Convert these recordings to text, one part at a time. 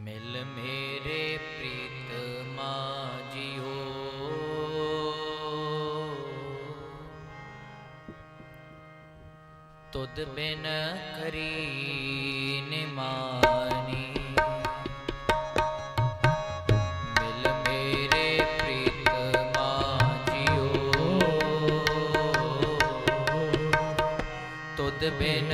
ਮਿਲ ਮੇਰੇ ਪ੍ਰੀਤਮਾ ਜੀਓ ਤੁਧ ਬਿਨ ਕਰੀ ਨਿਮਾਨੀ। ਬਿਨ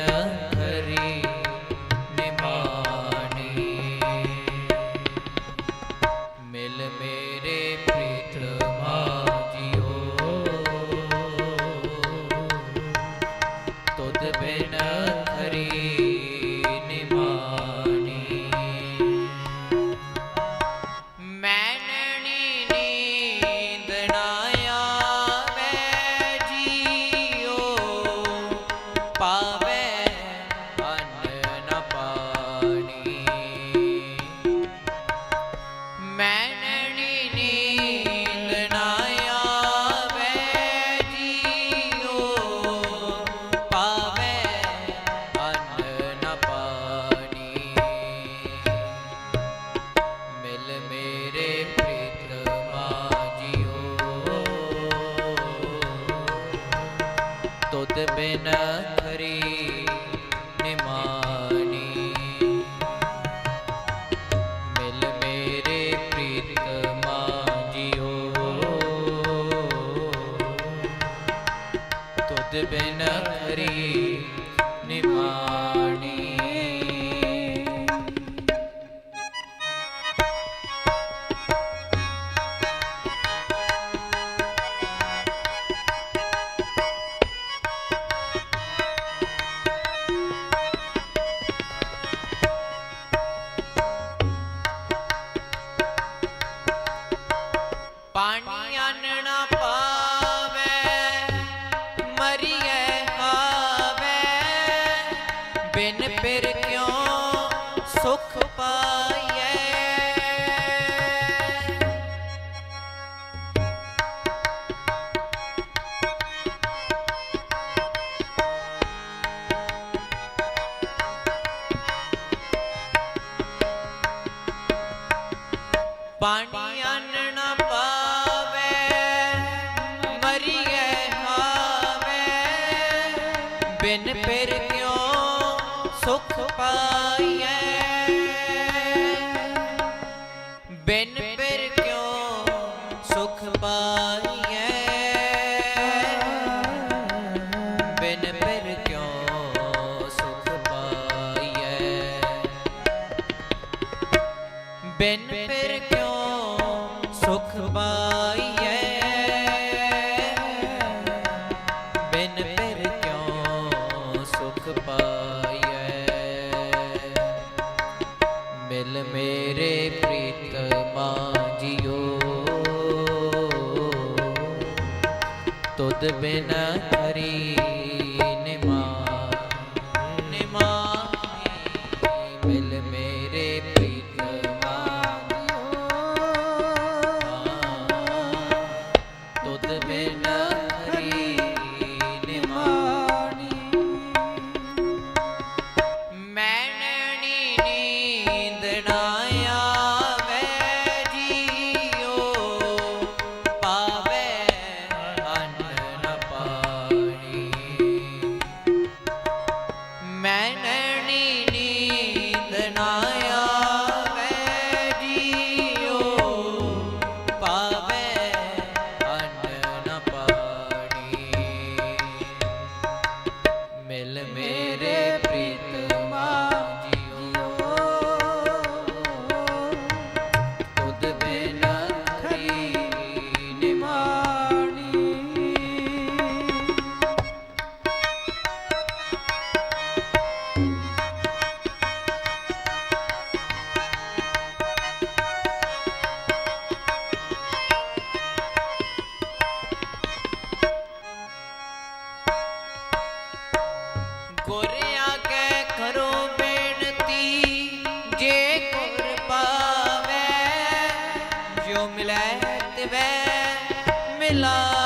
ਸੁਖ ਪਾਈਐ। ਪਾਣੀ ਅੰਨ ਨਾ ਫਿਰ ਕਿਉ ਸੁਖ ਪਾਈਐ? ਬਿਨ ਫਿਰ ਸੁਖ ਪਾਈਐ? ਬਿਨ ਫਿਰ ਸੁਖ ਪਾਈਐ? ਮਿਲ ਮੇਰੇ ਪ੍ਰੀਤਮਾ ਜਿਉ ਤੁਧ ਬਿਨ ਕਰੀ Love.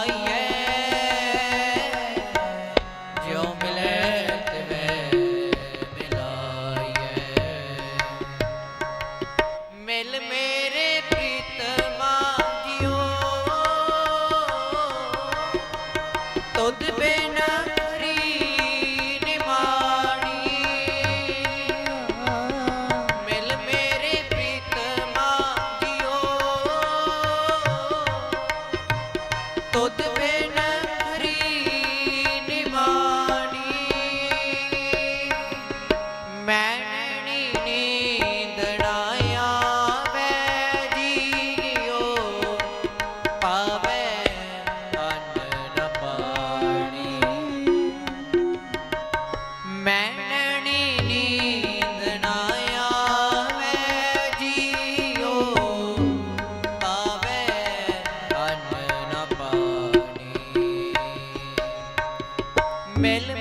Mel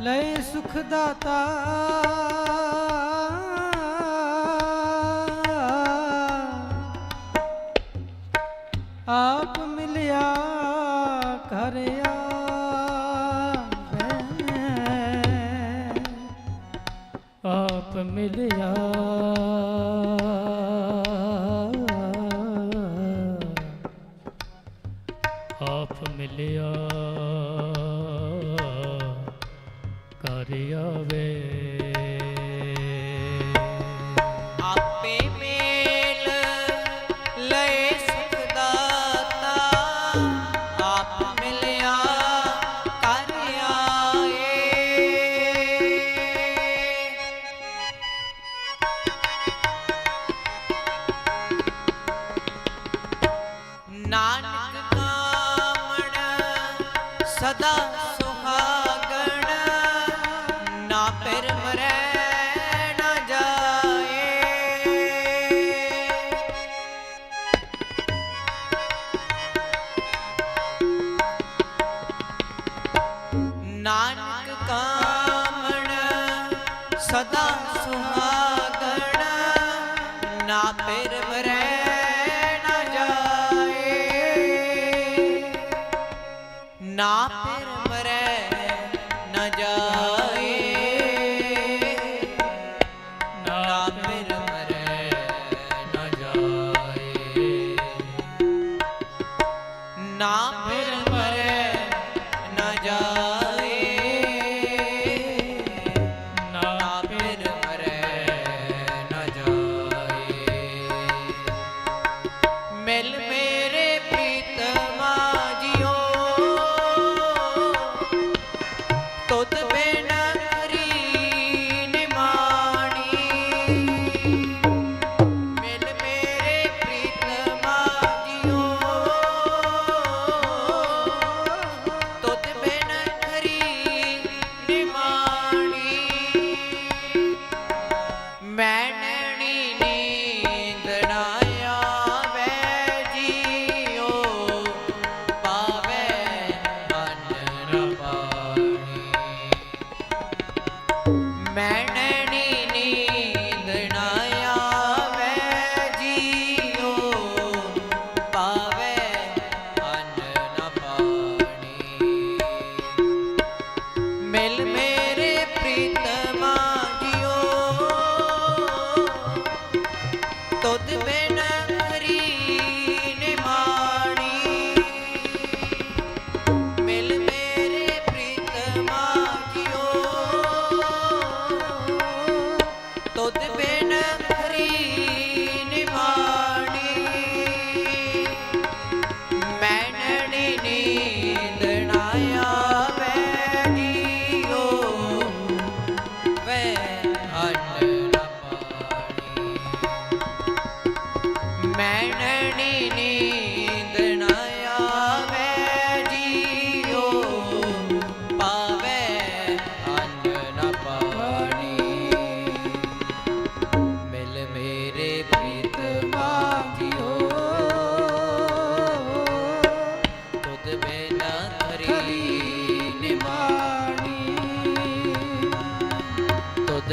ਲੈ ਸੁਖ ਦਾਤਾ ਆਪ ਮਿਲਿਆ ਘਰਿਆ ਆਪ ਮਿਲਿਆ। ਆਪ ਮਿਲਿਆ। ਨਾ ਫਿਰ ਮਰੈ।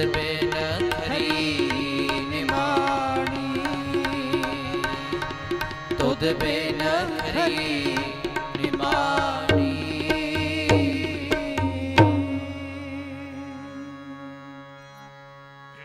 ਬਿਨਾ ਹਰੀ ਨਿਮਾਣੀ ਤੁਧ ਬਿਨਾ